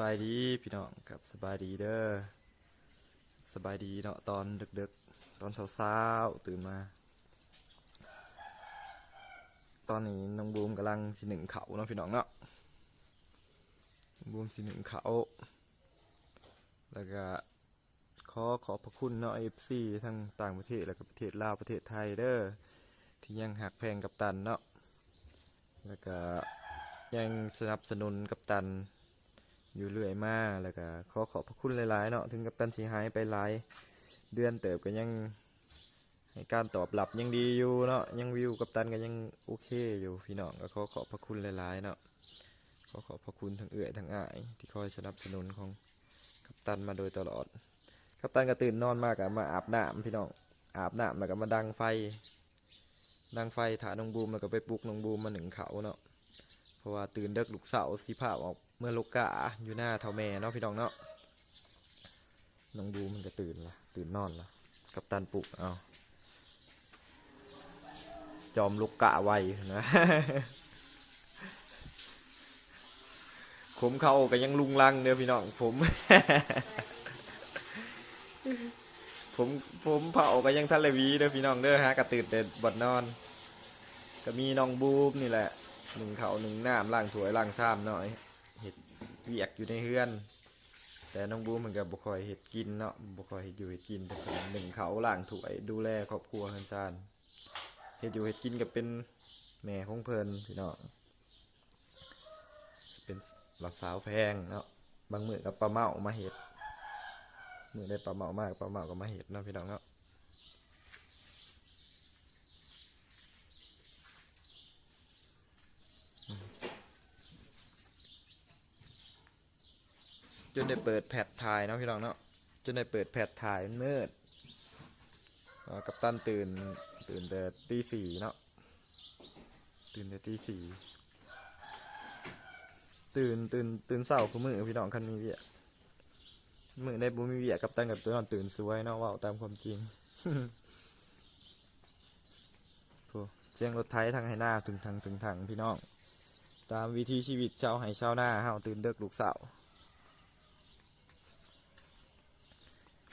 บายดีพี่น้องครับสบายดีเด้อสบายดีเนาะตอนดึกๆ ตอนเช้าๆตื่นมา ตอนนี้น้องบูมกำลังสิหนึ่งเขาเนาะพี่น้องเนาะบูมสิหนึ่งเขาแล้วก็ขอขอบพระคุณเนาะเอฟซีทั้งต่างประเทศแล้วก็ประเทศลาวประเทศไทยเด้อที่ยังหักแพงกับตันเนาะแล้วก็ยังสนับสนุนกับตัน อยู่เรื่อยมาแล้วก็ขอขอบพระคุณหลายๆเนาะถึงกับตันสีหายไปหลายเดือนเติบก็ยังให้การตอบรับยังดีอยู่เนาะยังวิวกับตันก็ยังโอเคอยู่พี่น้องก็ขอขอบพระคุณหลายๆเนาะขอขอบพระคุณทั้งเอื้อยทั้งอ้ายที่คอยสนับสนุนของกัปตันมาโดยตลอดกัปตันก็ตื่นนอนมากอะมาอาบน้ำพี่น้องอาบน้ำแล้วก็มาดังไฟดังไฟถาน้องบูมแล้วก็ไปปลุกน้องบูมมาหนึ่งเขาเนาะ เพราะว่าตื่นเด็กลูกสาวสีผ้าออกเมื่อลูกกะอยู่หน้าเท่าแม่เนาะพี่น้องเนาะน้องบูมันก็ตื่นละตื่นนอนละกับตันปลุกเอาจอมลูกกะไวนะผมเขาก็ยังลุงลังเด้อพี่น้องผม ผมผมเผาก็ยังทะเลวีเด้อพี่น้องเด้อฮะกระตื่นแต่บดนอน ก็มีน้องบูมนี่แหละ หนึ่งเขาหนึ่งน้ำล่างสวยล่างซ้ำเนาะเห็ดเวียกอยู่ในเฮือน แต่น้องบูมมันก็บ่ค่อยเห็ดกินเนาะบ่ค่อยเห็ดอยู่เห็ดกินแต่หนึ่งเขาล่างถวยดูแลครอบครัวเฮือนซานเห็ดอยู่เห็ดกินก็เป็นแม่ของเพลินพี่น้องเป็นหลักสาวแพงเนาะบางมือกับปลาเมามาเห็ดมือได้ปลาเมามากปลาเมาก็มาเห็ดเนาะพี่น้องเนาะ จนได้เปิดแพทถ่ายเนาะพี่น้องเนาะจนได้เปิดแพทถ่ายมันมืดเอ่อกัปตันตื่นตื่นแต่ตีสี่เนาะตื่นแต่ตีสี่ตื่นตื่นตื่นเศร้าคือมือพี่น้องคันมีเวียมือได้บุมีเวียกัปตันกับตัวนอนตื่นสวยเนาะว่าตามความจริงเสียงรถไถทางให้หน้าถึงทางถึงทางพี่น้อง ตามวิธีชีวิตชาวไห้ชาวหน้าเฮาตื่นเด็กลูกสาว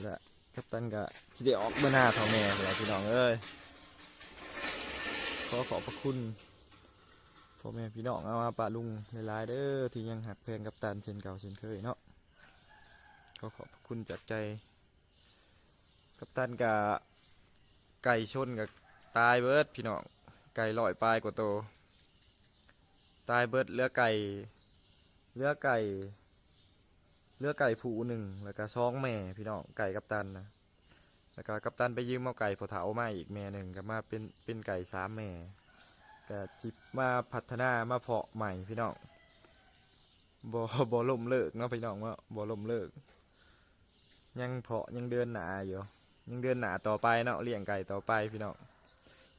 และกัปตันก็สิได้ออกเมื่อหน้าเท่าแม่เลยพี่น้องเอ้ยขอขอบพระคุณพ่อแม่พี่น้องเอามาปะลุงหลายๆเด้อที่ยังหักแพงกัปตันเช่นเก่าเช่นเคยเนาะขอขอบพระคุณจากใจ กัปตันกับไก่ชนกับตายเบิร์ดพี่น้องไก่ลอยปลายกว่าโต ตายเบิร์ดเลือไก่เลือไก่ เลือกไก่ผูหนึ่งแล้วก็ซองแม่พี่น้องไก่กัปตันนะแล้วก็กัปตันไปยืมเอาไก่พอเถามาอีกแม่หนึ่งก็มาเป็นเป็นไก่สามแม่ก็จิบมาพัฒนามาเพาะใหม่พี่น้องบอบอลมเลิกเนาะพี่น้องว่าบอลมเลิก ยังเพาะยังเดินหนาอยู่ยังเดินหนาต่อไปเนาะเลี้ยงไก่ต่อไปพี่น้อง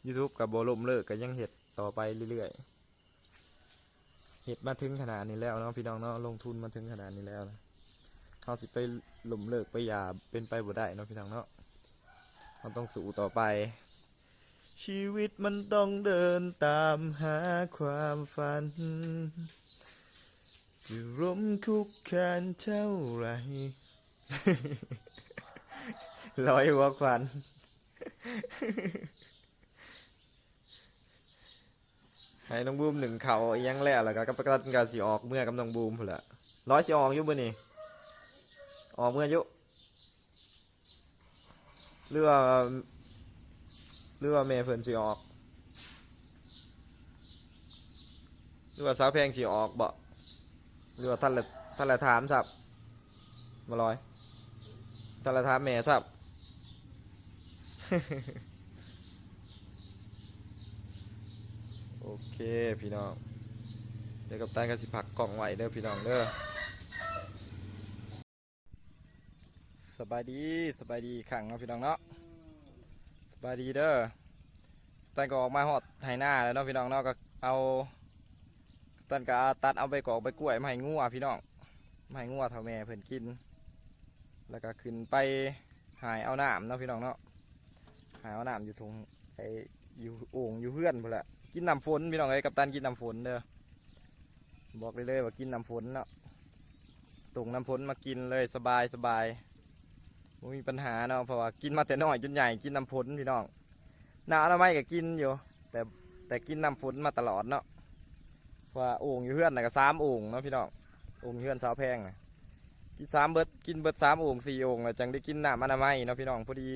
YouTube กับบอลมเลิกก็ยังเห็ดต่อไปเรื่อยๆเห็ดมาถึงขนาดนี้แล้วเนาะพี่น้องเนาะลงทุนมาถึงขนาดนี้แล้วนะ เขาสิไปหลุมเลิกไปยาเป็นไปบ่ได้เนาะพี่น้องเนาะเราต้องสู้ต่อไป ชีวิตมันต้องเดินตามหาความฝันจะร่มคุกคานเท่าไหรลอยหัวควันให้น้องบูมหนึ่งเขายังแล้วแล้วก็กับประกันการสิออกเมื่อกับน้องบูมพุ่นละร้อยสิออกอยู่บ่นี่ ออกเมื่ออายุหรือว่าหรือว่าแม่เพิ่นสิออกหรือสาวแพงสิออกบ่หรือท่านละท่านละถามสับมาลอยท่านละถามแม่สับโอเคพี่น้องเดี๋ยวกับตันก็สิพักกล่องไว้เด้อพี่น้องเด้อ บายดีสบายดีขังเนาะพี่น้องเนาะสบายดีเด้อตันก็ออกมาหอดไถหน้าแล้วเนาะพี่น้องเนาะก็เอาตันก็ตัดเอาไปกอกไปกล้วยมาให้งัวพี่น้องมาให้งัวเท่าแม่เพิ่นกิน แล้วก็ขึ้นไปหายเอาน้ำเนาะพี่น้องเนาะหายเอาน้ำอยู่ทงไออยู่โอ่งอยู่เพื่อนพุ่นแหละกินน้ำฝนพี่น้องเอ้กับตันกินน้ำฝนเด้อบอกเลยเลยว่ากินน้ำฝนเนาะตรงน้ำพ้นมากินเลยสบายสบาย บ่มีปัญหาเนาะเพราะว่ากินมาแต่น้อยจนใหญ่กินน้ำพ้นพี่น้องหน้าละไม่ก็กินอยู่ แต่แต่กินน้ำฝนมาตลอดเนาะเพราะว่าโอ่งอยู่เฮือนน่ะก็สามโอ่งเนาะพี่น้องโอ่งอยู่อนสาวแพงนะกินสามเบิดกินเบิดสามโอ่งสี่โอ่งแล้วจังได้กินน้ำอนามัยเนาะพี่น้องพอดี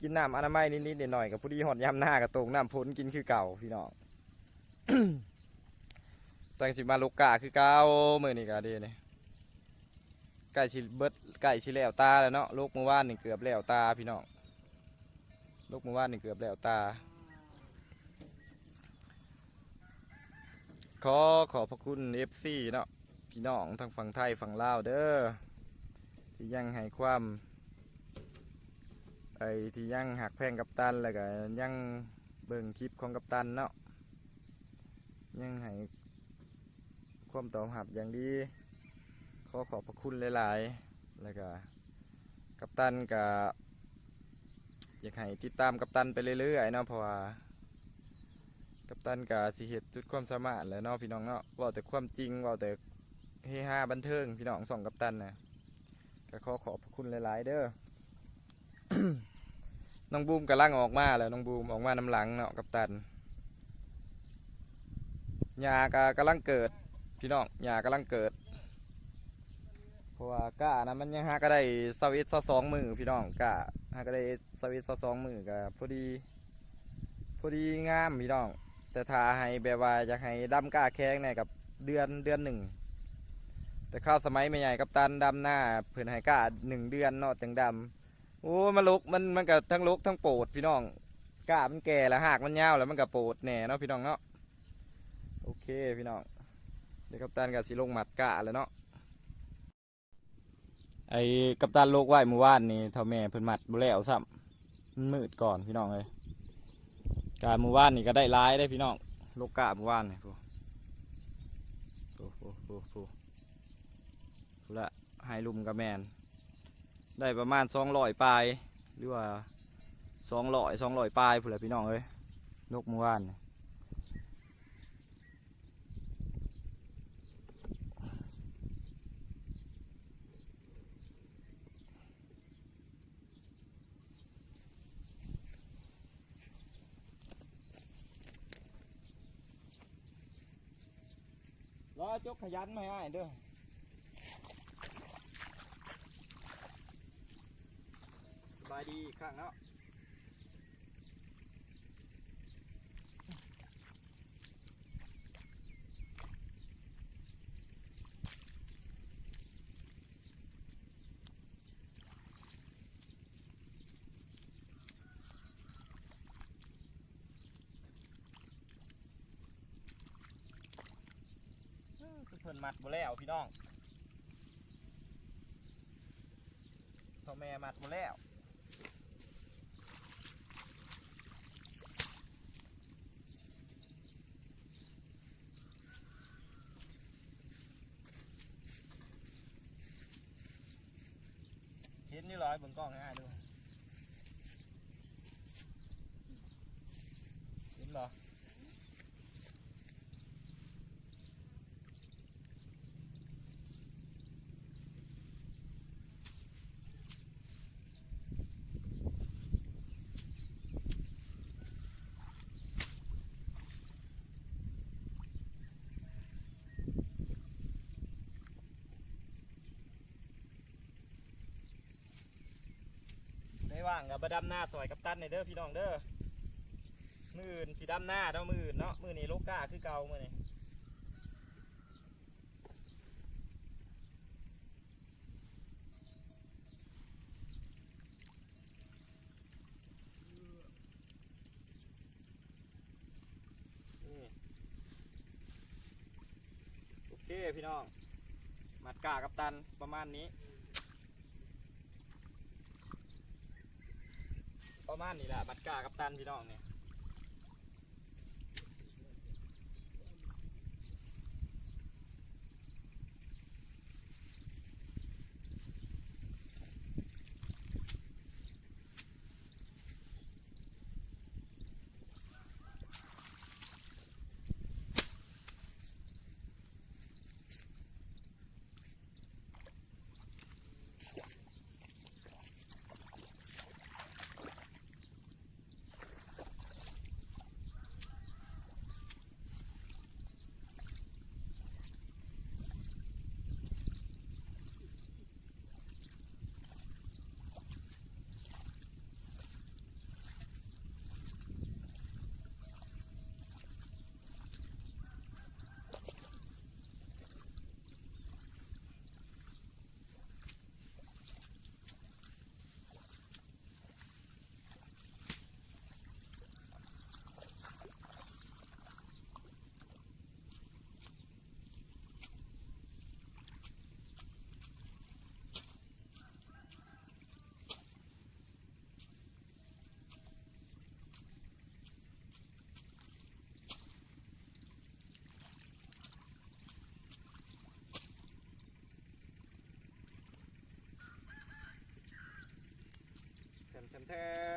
กินน้ำอนามัยนิดๆหน่อยๆกับพอดีหอดยำหน้ากับตรงน้ำพ้นกินคือเก่าพี่น้องตังสิมาลูกกาคือเก่าเมื่อนี่กาเดีเนี่ไก่สิเบิดไก่สิแล้วตาแล้วเนาะลูกเมื่อวานนี่เกือบแล้วตาพี่น้องลูกเมื่อวานนี่เกือบแล้วตา ขอขอบพระคุณ FC เนาะพี่น้องทั้งฝั่งไทยฝั่งลาวเด้อที่ยังให้ความไอ้ที่ยังหักแพงกับตันแล้วก็ยังเบิ่งคลิปของกับตันเนาะยังให้ความตอบรับอย่างดี อขอบพระคุณหลาย ๆ แล้วก็กับตันก็อยากให้ติดตามกับตันไปเรื่อยๆเนาะเพราะว่ากัปตันกาสิเหตุจุดความสามารถแล้วเนาะพี่น้องเนาะว่าแต่ความจริงว่าแต่เฮฮาบันเทิงพี่น้องสองกัปตันนะก็ขอขอบพระคุณหลาย ๆ เด้อน้องบูมกำลังออกมาแล้วน้องบูมออกมาน้ำหลังเนาะกัปตันหญ้ากกำลังเกิดพี่น้องหญ้ากำลังเกิด เพราะว่าก้านะมันยังหาก็ได้สวิตซะสองมือพี่น้องก้าหาก็ได้สวิตซะสองมือก็พอดีพอดีงามพี่น้อง แต่ถ้าให้แบบว่าอยากให้ดำกล้าแข้งเนี่ยกับเดือนเดือนหนึ่งแต่ข้าวสมัยไม่ใหญ่กับตันดำหน้าเพื่อนให้กล้าหนึ่งเดือนเนาะจังดำโอ้มันลุกมันมันก็ทั้งลุกทั้งโปรดพี่น้องกล้ามันแก่แล้วหากมันยาวแล้วมันก็โปรดแหน่เนาะพี่น้องเนาะโอเคพี่น้องเดี๋ยวกัปตันกับสิลงหมัดกล้าแล้วเนาะ ไอ้กัปตันโลกไหวเมื่อวานนี่เท่าแม่เพิ่นหมัดบ่แล้วซ้ำมันมืดก่อนพี่น้องเลยการหมู่บ้านนี่ก็ได้ร้ายได้พี่น้องโลกกาหมู่บ้านนี่พูพูพูพูพูพูละให้ลุมกับแมน ได้ประมาณสองร้อยปลายหรือว่าสองร้อยสองร้อยปลายพูดละพี่น้องเอ้ยนกหมู่บ้านนี่ จกขยันมาให้อ้ายเด้อสบายดีข้างเนาะเพิ่ นมัดบ่แล้วพี่น้องพ่อแม่มัดบ่แล้วเห็นนี่ร้อยบิ่งกล้องให้อ้ายดูเห็นบ่ ไม่ ว่างกับบดำหน้าซอยกับตันในเด้อพี่น้องเด้อมืออื่นสีดำหน้าเนาะมืออื่นเนาะมือนี้โลกาคือเก่ามือนี้นี่โอเคพี่น้อง มัดกากับตันประมาณนี้ ประมาณนี้แหละบัตรกากับตันพี่น้องเนี่ย thế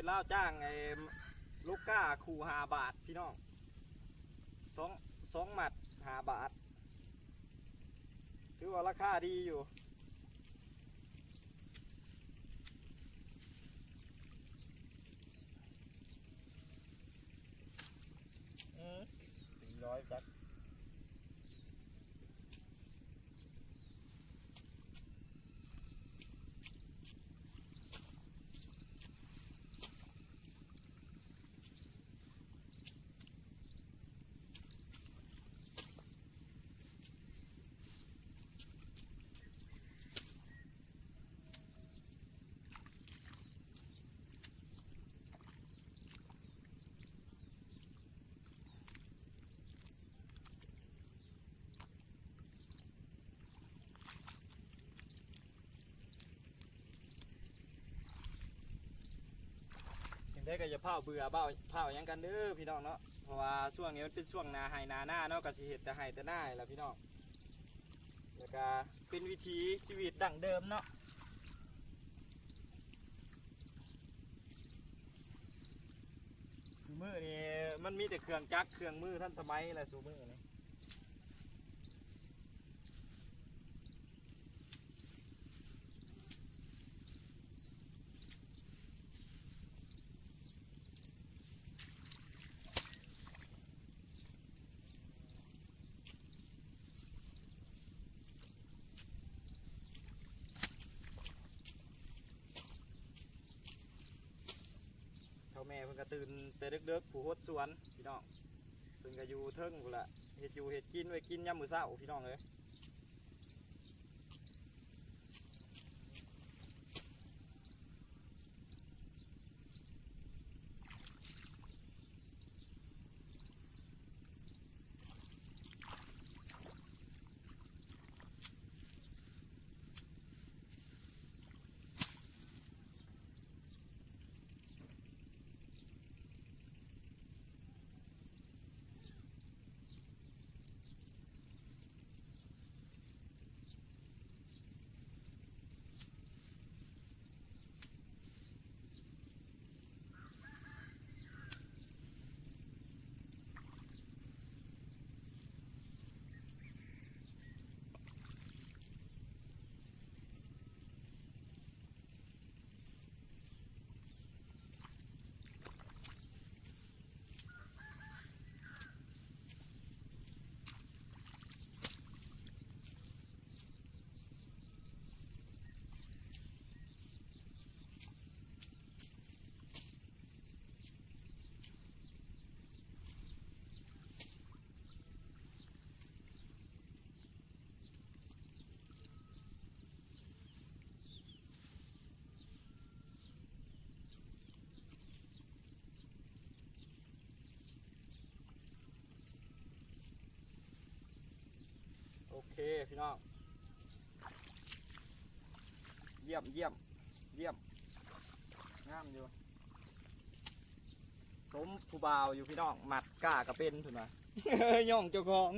ศลาวจ้างไอ้ลูกก้าคู่หาบาทพี่น้องสองสองหมัดหาบาทถือว่าราคาดีอยู่ ได้ก็อย่าเผาเบื่อเบ้าเผายังกันเด้อพี่น้องเนาะเพราะว่าช่วงนี้มันเป็นช่วงนาไฮนาหน้าเนาะก็สิเห็ดแต่ไฮแต่หน้าแหละพี่น้องแล้วก็เป็นวิถีชีวิตดั้งเดิมเนาะสูมือนี่มันมีแต่เครื่องจักรเครื่องมือท่านสมัยแหละสูมือนี่ เท่าแม่เพิ่นก็ ตื่นแต่เด็กๆผู้โฮดสวนพี่น้องเพิ่นก็อยู่เทิงพุ่นละเฮ็ดอยู่เฮ็ดกินไว้กินยามมื้อเช้าพี่น้องเอ้ย เคพี่น้อง เยี่ยมเยี่ยมเยี่ยมงามอยู่ สมผู้บ่าวอยู่พี่น้องหมัดกล้ากระเป็นถูกไหมย่องเจ้าของ